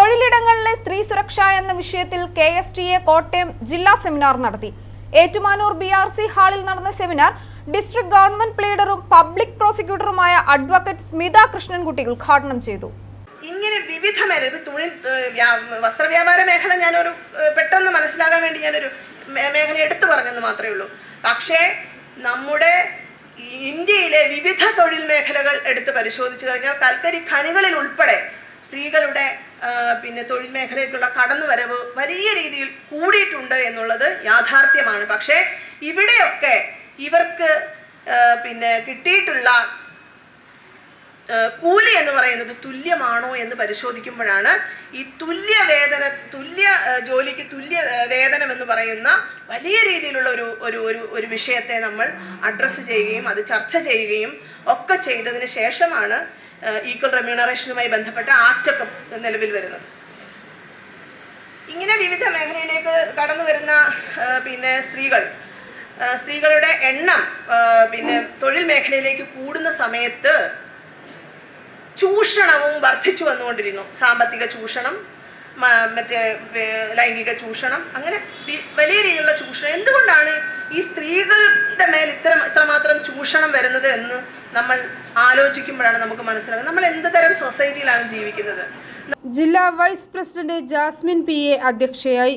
തൊഴിലിടങ്ങളിലെ സ്ത്രീ സുരക്ഷ എന്ന വിഷയത്തിൽ K S T A Kottayam ജില്ലാ സെമിനാർ നടത്തി. ഏറ്റുമാനൂർ ബി ആർ സി ഹാളിൽ നടന്ന സെമിനാർ ഡിസ്ട്രിക്ട് ഗവൺമെന്റ് പ്ലീഡറും പബ്ലിക് പ്രോസിക്യൂട്ടറുമായ അഡ്വക്കേറ്റ് സ്മിത കൃഷ്ണൻകുട്ടി ഉദ്ഘാടനം ചെയ്തു. ഇങ്ങനെ വിവിധ മേഖല തുണി വസ്ത്രവ്യാപാര മേഖല ഞാനൊരു പെട്ടെന്ന് മനസ്സിലാകാൻ വേണ്ടി ഞാനൊരു മേഖല എടുത്തു പറഞ്ഞെന്ന് മാത്രമേ ഉള്ളൂ. പക്ഷേ നമ്മുടെ ഇന്ത്യയിലെ വിവിധ തൊഴിൽ മേഖലകൾ എടുത്ത് പരിശോധിച്ചു കഴിഞ്ഞാൽ കൽക്കരി ഖനികളിൽ ഉൾപ്പെടെ സ്ത്രീകളുടെ പിന്നെ തൊഴിൽ മേഖലയ്ക്കുള്ള കടന്നുവരവ് വലിയ രീതിയിൽ കൂടിയിട്ടുണ്ട് എന്നുള്ളത് യാഥാർത്ഥ്യമാണ്. പക്ഷേ ഇവിടെയൊക്കെ ഇവർക്ക് പിന്നെ കിട്ടിയിട്ടുള്ള കൂലി എന്ന് പറയുന്നത് തുല്യമാണോ എന്ന് പരിശോധിക്കുമ്പോഴാണ് ഈ തുല്യ വേതന തുല്യ ജോലിക്ക് തുല്യ വേതനം എന്ന് പറയുന്ന വലിയ രീതിയിലുള്ള ഒരു ഒരു ഒരു ഒരു വിഷയത്തെ നമ്മൾ അഡ്രസ്സ് ചെയ്യുകയും അത് ചർച്ച ചെയ്യുകയും ഒക്കെ ചെയ്തതിന് ശേഷമാണ് ഈക്വൽ റെമ്യൂണറേഷനുമായി ബന്ധപ്പെട്ട ആക്റ്റൊക്കെ നിലവിൽ വരുന്നത്. ഇങ്ങനെ വിവിധ മേഖലയിലേക്ക് കടന്നു വരുന്ന പിന്നെ സ്ത്രീകൾ സ്ത്രീകളുടെ എണ്ണം പിന്നെ തൊഴിൽ മേഖലയിലേക്ക് കൂടുന്ന സമയത്ത് ചൂഷണവും വർദ്ധിച്ചു വന്നുകൊണ്ടിരുന്നു. സാമ്പത്തിക ചൂഷണം മറ്റേ ലൈംഗിക ചൂഷണം അങ്ങനെ വലിയ രീതിയിലുള്ള ചൂഷണം. എന്തുകൊണ്ടാണ് ഈ സ്ത്രീകളുടെ മേൽ ഇത്ര ഇത്രമാത്രം ചൂഷണം വരുന്നത് എന്ന് നമ്മൾ ആലോചിക്കുമ്പോഴാണ് നമുക്ക് മനസ്സിലാകുന്നത്. നമ്മൾ എന്ത് തരം സൊസൈറ്റിയിലാണ് ജീവിക്കുന്നത്? ജില്ലാ vice president Jasmine P A അധ്യക്ഷയായി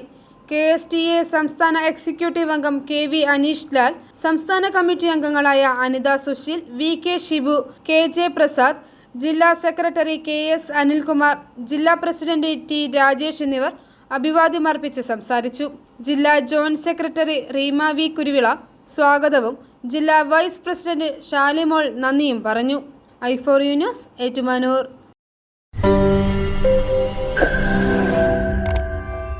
കെ എസ് ടി എ സംസ്ഥാന എക്സിക്യൂട്ടീവ് അംഗം കെ വി അനീഷ് ലാൽ സംസ്ഥാന കമ്മിറ്റി അംഗങ്ങളായ Anitha Susheel V K Shibu K J Prasad ജില്ലാ സെക്രട്ടറി കെ എസ് അനിൽകുമാർ ജില്ലാ പ്രസിഡന്റ് ടി രാജേഷ് എന്നിവർ അഭിവാദ്യം അർപ്പിച്ച് സംസാരിച്ചു. ജില്ലാ joint secretary Reema V Kuruvila സ്വാഗതവും. ജില്ലാ വൈസ് പ്രസിഡന്റ് ഷാലിമോൾ നന്ദിയും പറഞ്ഞു. ഐ ഫോർ യൂനിയസ് ഏറ്റുമാനൂർ.